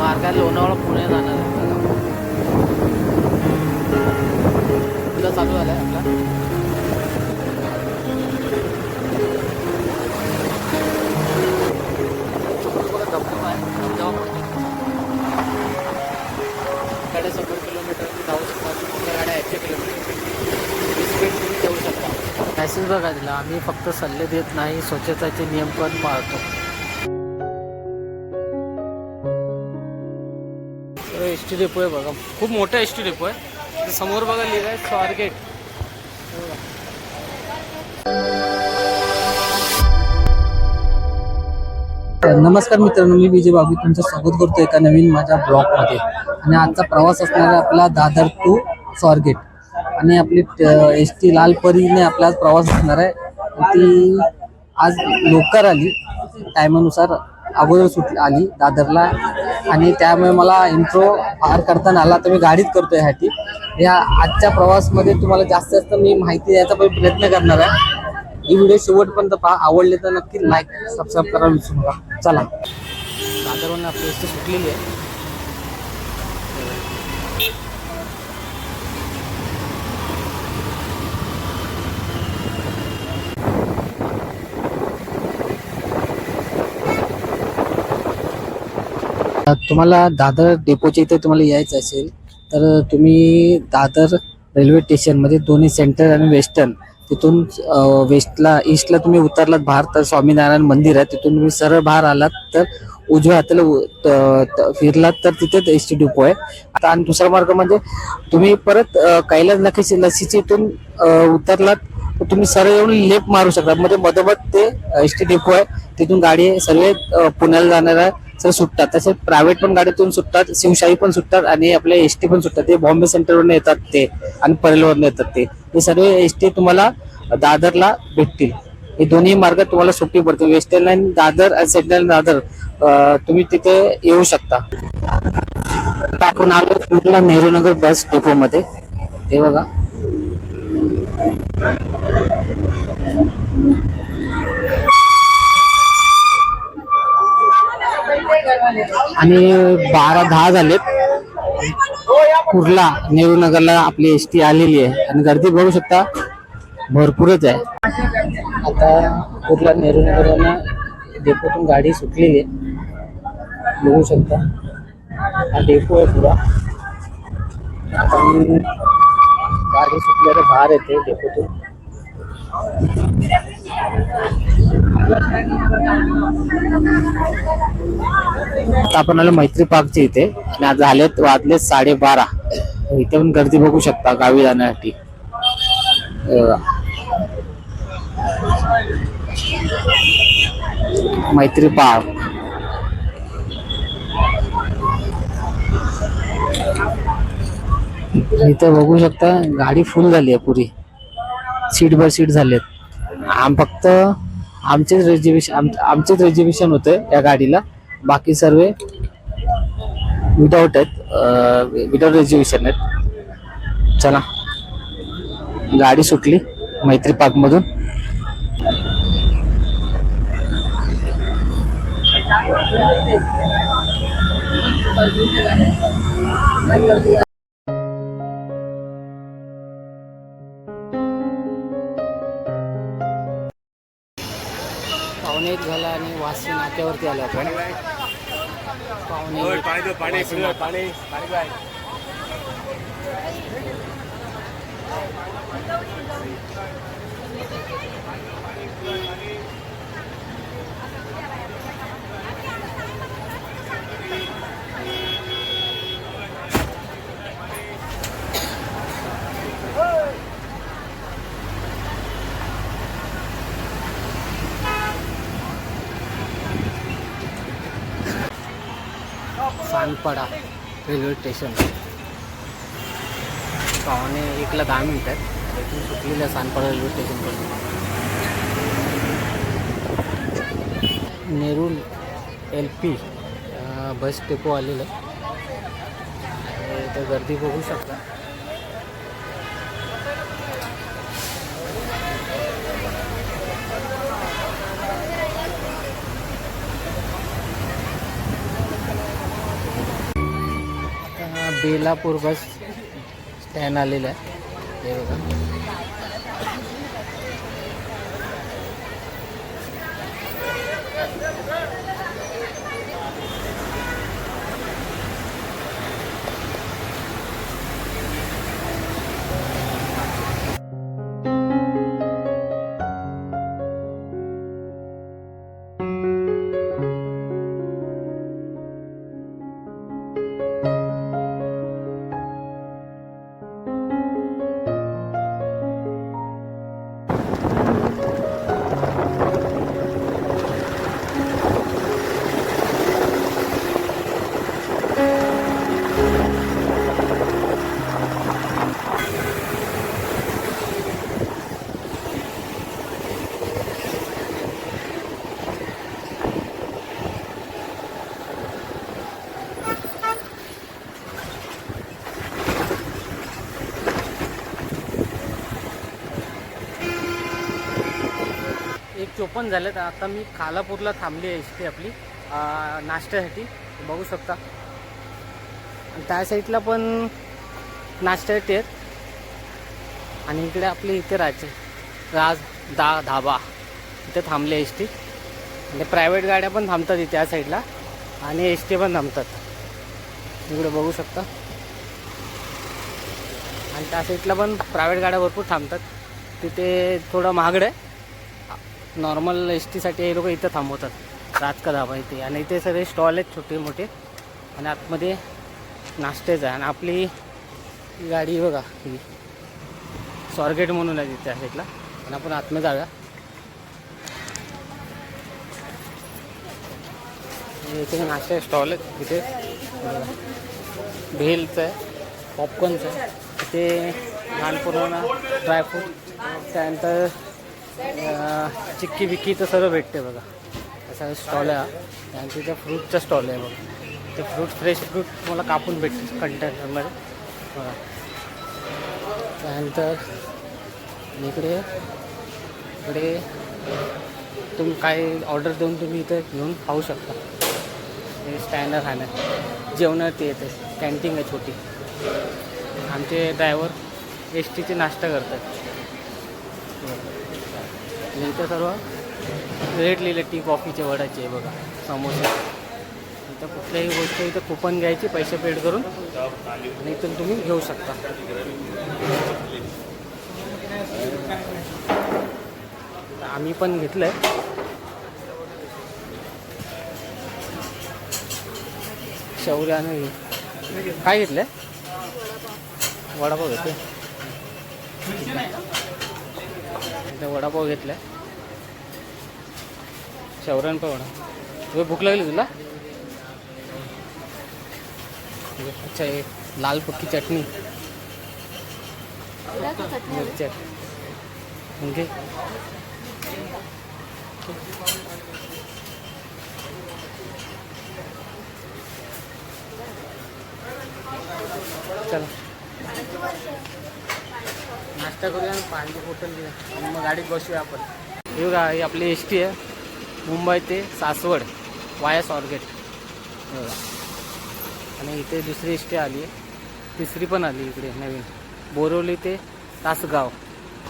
मार्ग आहे लोणावळा पुणे जाणार आहे. आपल्याला तुला चालू झालं आहे आपला? बघा, किलोमीटर तुम्ही शकता. मॅसेज बघा दिला. आम्ही फक्त सल्ले देत नाही. स्वच्छताचे नियम पण पाळतो. टी डेपो आहे बघा. खूप मोठा एस टी डेपो आहे. समोर बघा लिहिलं आहे स्वारगेट. नमस्कार मित्रांनो मी विजय बाबू तुमचं स्वागत करतो एका नवीन माझ्या ब्लॉगमध्ये. आणि आजचा प्रवास असणार आहे आपला दादर टू स्वारगेट. आणि आपली एस टी लाल परीने आपला प्रवास असणार आहे. ती आज लवकर आली. टायमानुसार अगोदर सुट आली दादरला. आणि त्यामुळे मला इंट्रो फार करताना आला. तर मी गाडीत करतो यासाठी या आजच्या प्रवासमध्ये तुम्हाला जास्त जास्त मी माहिती द्यायचा पण प्रयत्न करणार आहे. ही व्हिडिओ शेवटपर्यंत पहा. आवडले तर नक्की लाईक सबस्क्राईब करायला विसरू नका. चला. दादरवरून आपली एस टी सुटलेली आहे. तुम्हाला दादर डेपोच्या इथे तुम्हाला यायचं असेल तर तुम्ही दादर रेल्वे स्टेशनमध्ये दोन्ही सेंटर आणि वेस्टर्न तिथून वेस्टला ईस्टला तुम्ही उतरलात बाहेर तर स्वामीनारायण मंदिर आहे तिथून तुम्ही सरळ बाहेर आलात तर उजव्या हाताला उ- फिरलात तर तिथे एस टी डिपो आहे. आता आणि दुसरा मार्ग म्हणजे तुम्ही परत कैलास नखी लसीची इथून उतरलात तर तुम्ही सरळ येऊन लेप मारू शकता. म्हणजे मधोमध ते एस टी डिपो आहे तिथून गाडी सर्व पुण्याला जाणार आहे. सर सुटतात. तसे प्रायव्हेट पण गाडीतून सुटतात शिवशाही पण सुटतात आणि आपले एस टी पण सुटतात. ते बॉम्बे सेंटरवरून येतात ते आणि परेलवरून येतात ते. हे सर्व एस टी तुम्हाला दादरला भेटतील. हे दोन्ही मार्ग तुम्हाला सुट्टी पडतील. वेस्टर्न लाईन दादर आणि सेंट्रल दादर तुम्ही तिथे येऊ शकता. आपण आलो कुठला? नेहरू नगर बस डेपो मध्ये. हे बघा. आणि बारा दहा झालेत. कुर्ला नेहरू नगरला आपली एस टी आलेली आहे. आणि गर्दी बघू शकता भरपूरच आहे. आता कुर्ला नेहरू नगरला डेपोतून गाडी सुटलेली आहे. बघू शकता. हा डेपो आहे पुरा. आपण गाडी सुटल्यावर बाहेर येते डेपोतून आपण आलो मैत्री पार्कच्या इथे. आणि आज झालेत वाजले साडेबारा. इथे पण गर्दी बघू शकता गावी जाण्यासाठी. मैत्री पार्क. इथे बघू शकता गाडी फुल झाली आहे पुरी. सीट बाय सीट झालेत. आम फक्त आमचेच रिझर्वेशन आमचेच रिझर्वेशन होते या गाडीला. बाकी सर्व विदाऊट आहेत. विदाऊट रिझर्वेशन आहेत. चला. गाडी सुटली मैत्री पार्क मधून. पावणे एक झाला आणि वाशी नाक्यावरती आलो आपण. पावणे एक, वाशी सानपाडा रेल्वे स्टेशन. पावणे एकला दहा मिनिट आहेत. इथून सुटलेलं सानपाडा रेल्वे स्टेशनपासून Nerul L P bus depot आलेलं आहे. तर इथं गर्दी बघू शकता. बेलापूर बस स्टँड आलेलं आहे. हे बघा. चोपन्न झालेत. तर आता मी खालापूरला थांबली आहे एस टी आपली नाश्त्यासाठी. बघू शकता. आणि त्या साईडला पण नाश्त्यासाठी आहेत. आणि इकडे आपले इथे राहायचे. राज दा धाबा. इथे थांबले एस टी म्हणजे प्रायव्हेट गाड्या पण थांबतात इथे त्या साईडला. आणि एस टी पण थांबतात. इकडे बघू शकता. आणि त्या साईडला पण प्रायव्हेट गाड्या भरपूर थांबतात. तिथे थोडं महागडं आहे. नॉर्मल एस टीसाठी हे लोक इथं थांबवतात. राजका धाबा इथे आणि इथे सगळे स्टॉल आहेत छोटे मोठे आणि आतमध्ये नाश्तेच आहे आणि आपली गाडी बघा ही. स्वारगेट म्हणून आहे तिथे साईडला आणि आपण आतमध्ये जाऊया. इथे नाश्ते स्टॉल आहेत. तिथे भेलचं आहे. पॉपकॉर्नचं आहे. तिथे लहान ड्रायफ्रूट त्यानंतर चिक्की विक्की तर सर्व भेटते बघा. असा स्टॉल आहे आणि त्यानंतर फ्रूटचा स्टॉल आहे बघा. ते फ्रूट फ्रेश फ्रूट तुम्हाला कापून भेटते कंटेनरमध्ये बघा. त्यानंतर इकडे इकडे तुम्ही काय ऑर्डर देऊन तुम्ही इथे घेऊन खाऊ शकता. हे स्टँडर खाणं जेवणात ते येते. कॅन्टीन आहे छोटी. आमचे ड्रायव्हर एस टीचे नाश्ता करतात. आणि इथं सर्व रेट लिहिले टी कॉफीचे वडाचे बघा समोसे. इथं कुठल्याही गोष्ट इथं कुपन घ्यायची पैसे पेड करून आणि इथून तुम्ही घेऊ शकता. आम्ही पण घेतलं आहे शौर्यानं काय घेतलं आहे वडापाव घेतो इथे वडापाव घेतला शवरण पावडा तुला भूक लागली तुला? अच्छा एक लाल पक्की चटणी. मिरच्या म्हणजे चला. नाश्ता करूया आणि पाणी होटल घेऊया. आणि मग गाडीत बसूया आपण. हे बघा ही आपली एस टी आहे. मुंबई ते सासवड वाया सॉर्गेट बघा. आणि इथे दुसरी एस टी आली आहे. तिसरी पण आली इकडे नवीन. बोरवली ते तासगाव.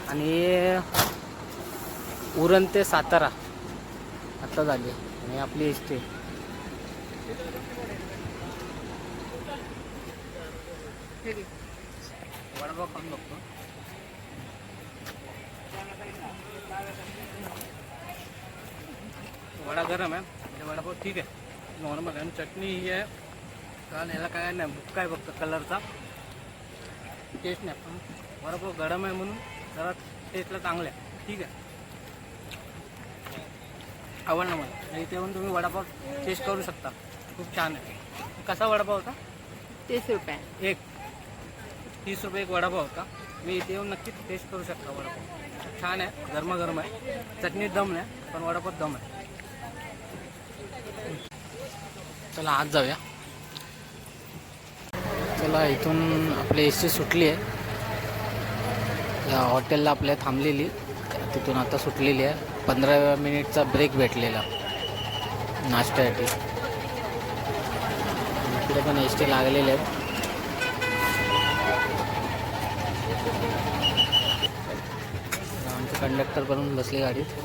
आणि उरण ते सातारा. आत्ता झाली आणि आपली एस टी वडापाव खाऊन बघतो. वडा गरम आहे म्हणजे वडापाव ठीक आहे नॉर्मल आहे आणि चटणी ही। आहे कारण याला काय नाही बुक्का आहे फक्त कलरचा टेस्ट नाही पण वडापाव गरम आहे म्हणून जरा टेस्टला चांगलं आहे ठीक आहे आवडलं मला इथे येऊन तुम्ही वडापाव टेस्ट करू शकता खूप छान आहे कसा वडापाव होता तीस रुपये। एक। तीस रुपये एक वडापाव होता मी इथे येऊन नक्कीच टेस्ट करू शकता वडापाव छान आहे गरमागरम आहे चटणी दम नाही पण वडापाव दम आहे चला आज जाऊया. चला इथून आपली एस टी सुटली आहे. या हॉटेलला आपल्या थांबलेली. तिथून आता सुटलेली आहे. पंधरा मिनिटचा ब्रेक भेटलेला. नाश्त्यासाठी. इकडे पण एस टी लागलेले आहेत. आमचे कंडक्टर बनून बसले गाडीत.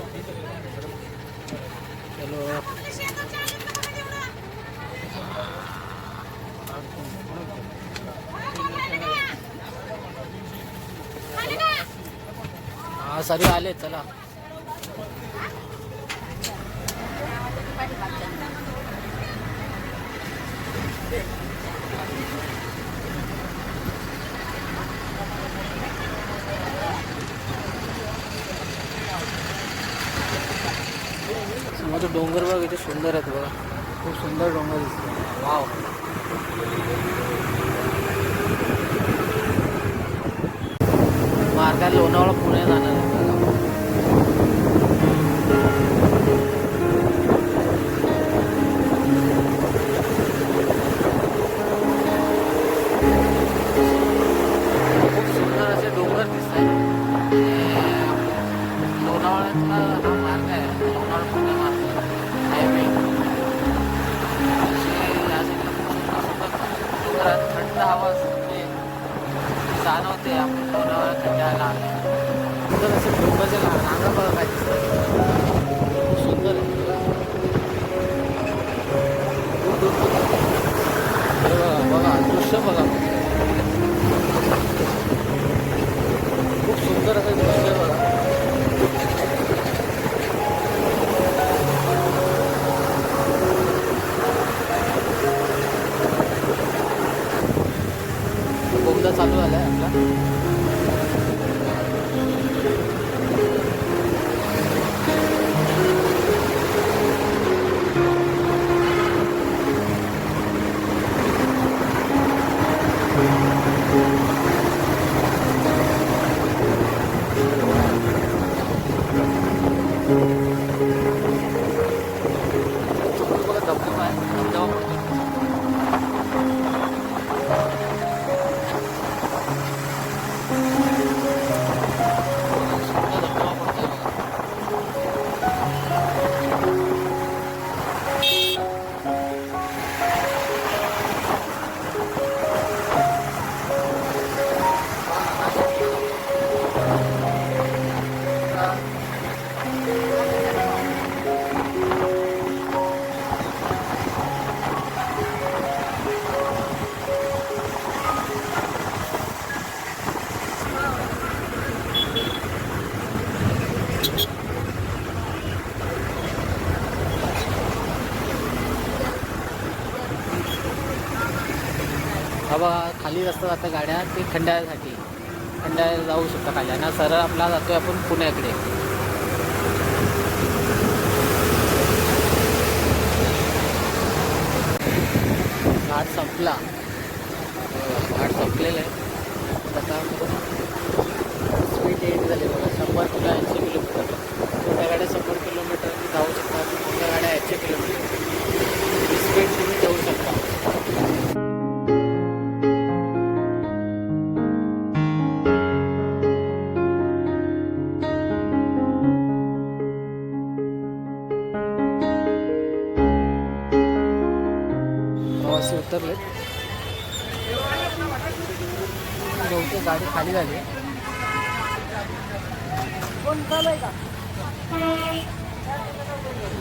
चलो. हा सरी आले चला. माझं डोंगर बघ इथे सुंदर आहेत बघा. खूप सुंदर डोंगर दिसतो वाव. मार्गात लोणावळा पुणे जाणार आहे बघा दृश्य बघा. खाली असतात जातं गाड्या ते खंडाळ्यासाठी. खंडाळ्याला जाऊ शकता खाली. आणि सरळ आपला जातोय आपण पुण्याकडे. घाट संपला. प्रवासी उतरले बहुतेक गाडी खाली झाली.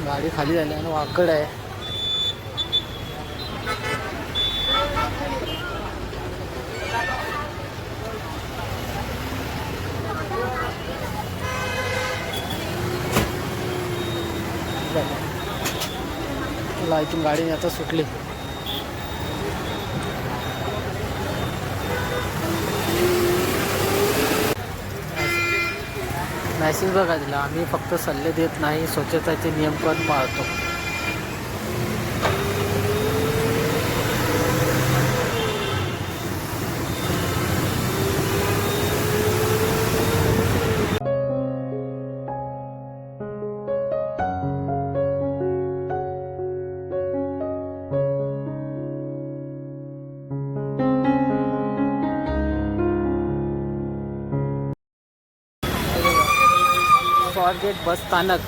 गाडी खाली झाली आणि वाकड आहे. ला इथून गाडी आता सुटली. मॅसेज बघा दिला आम्ही फक्त सल्ले देत नाही स्वच्छताचे नियम पण पाळतो. स्वारगेट बस स्थानक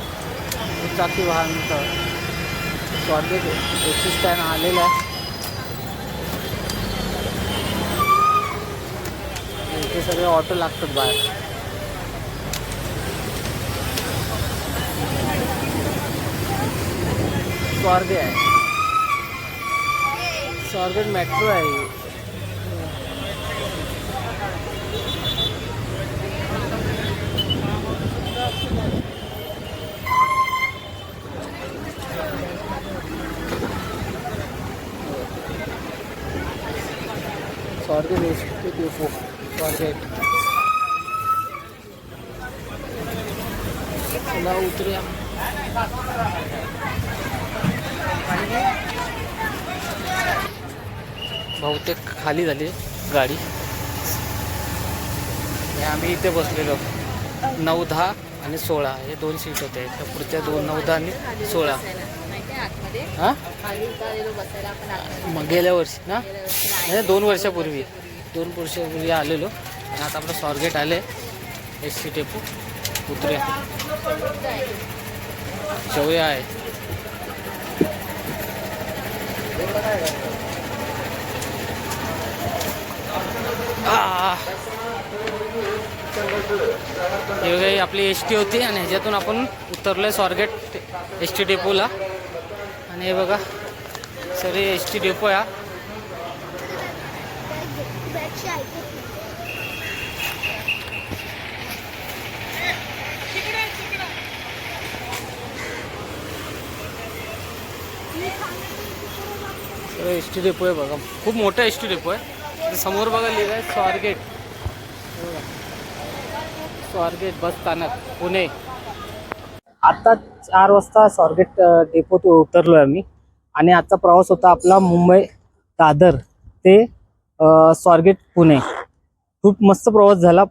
दुचाकी वाहनचं स्वारगेट एसी स्टँड आलेलं आहे. इथे सगळे ऑटो लागतात बाहेर. स्वारगे आहे. स्वारगेट मेट्रो आहे. स्वारगेट एस डेपो स्वारगेट चला उतरूया बहुतेक खाली झाली गाडी. आम्ही इथे बसलेलो. नऊ दहा आणि सोळा. हे दोन सीट होते. पुढच्या दोन नऊ दहा आणि सोळा. हां? मग गेल्या वर्षी ना? म्हणजे दोन वर्षापूर्वी. दोन वर्षापूर्वी आलेलो. आणि आता आपलं स्वारगेट आले एस सी टेपू उतरूया जाऊया आहे. आह. हे बघा ही आपली एस टी होती आणि ह्याच्यातून आपण उतरलोय स्वारगेट एस टी डेपोला. आणि हे बघा सर एस टी डेपो या. सर एस टी डेपो आहे बघा. खूप मोठा एस टी डेपो आहे समोर बघा लिहिलं आहे स्वारगेट. स्वारगेट बस स्थानक पुणे. आता चार वाजता स्वारगेट डेपोत उतरलो आम्ही. आणि आजचा प्रवास होता आपला मुंबई दादर ते स्वारगेट पुणे. खूप मस्त प्रवास झाला.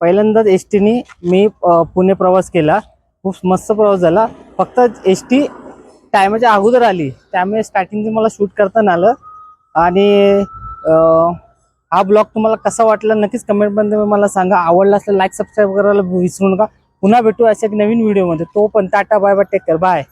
पहिल्यांदाच एस टीने मी पुणे प्रवास केला. खूप मस्त प्रवास झाला. फक्त एस टी टायमाच्या अगोदर आली. त्यामुळे स्टार्टिंगचं मला शूट करताना आलं. आणि हा ब्लॉग तुम्हाला कसा वाटला नक्कीच कमेंटमध्ये मला सांगा. आवडला असं लाईक सबस्क्राईब करायला विसरू नका. पुन्हा भेटू अशा एक नवीन व्हिडिओमध्ये तो पण tata bye bye take care bye